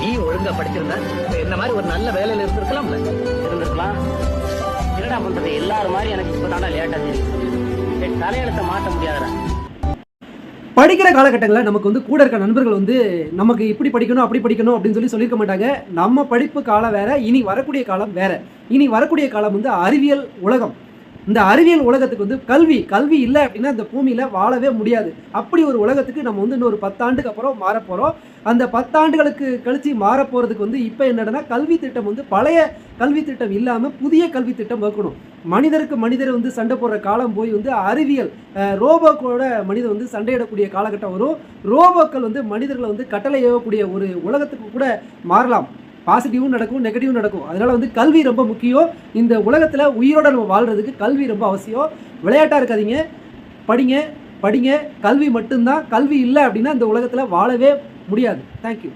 நீ ஒழுங்கா படிச்சிருந்தா இந்த என்ன மாதிரி ஒரு நல்ல வேலையில இருந்திருக்கலாம்ல? இருந்திருக்கலாம். என்னடா பண்றது? எல்லாரும் மாதிரி எனக்கு இப்ப தாண்டா லேட்டா தெரியும் என் தலையெழுத்த மாற்ற முடியாத படிக்கிற காலகட்டங்களில் நமக்கு வந்து கூட இருக்க நண்பர்கள் வந்து நமக்கு இப்படி படிக்கணும் அப்படி படிக்கணும் அப்படின்னு சொல்லி சொல்லியிருக்க மாட்டாங்க. நம்ம படிப்பு காலம் வேற இனி வரக்கூடிய காலம் வேற. இனி வரக்கூடிய காலம் வந்து அறிவியல் உலகம். இந்த அறிவியல் உலகத்துக்கு வந்து கல்வி கல்வி இல்லை அப்படின்னா இந்த பூமியில் வாழவே முடியாது. அப்படி ஒரு உலகத்துக்கு நம்ம வந்து இன்னொரு பத்தாண்டுக்கு அப்புறம் மாறப்போகிறோம் அந்த பத்தாண்டுகளுக்கு கழிச்சு மாற போகிறதுக்கு வந்து இப்போ என்னடனா கல்வி திட்டம் வந்து பழைய கல்வி திட்டம் இல்லாமல் புதிய கல்வி திட்டம் வைக்கணும் மனிதருக்கு மனிதர் வந்து சண்டை போடுற காலம் போய் வந்து அறிவியல் ரோபோக்களோட மனிதர் வந்து சண்டையிடக்கூடிய காலகட்டம் வரும். ரோபோக்கள் வந்து மனிதர்களை வந்து கட்டளை ஏவக்கூடிய ஒரு உலகத்துக்கு கூட மாறலாம். பாசிட்டிவும் நடக்கும் நெகட்டிவும் நடக்கும். அதனால் வந்து கல்வி ரொம்ப முக்கியம். இந்த உலகத்தில் உயிரோட நம்ம வாழ்கிறதுக்கு கல்வி ரொம்ப அவசியம். விளையாட்டாக இருக்காதீங்க. படிங்க படிங்க. கல்வி மட்டும்தான். கல்வி இல்லை அப்படின்னா இந்த உலகத்தில் வாழவே முடியாது. தேங்க்யூ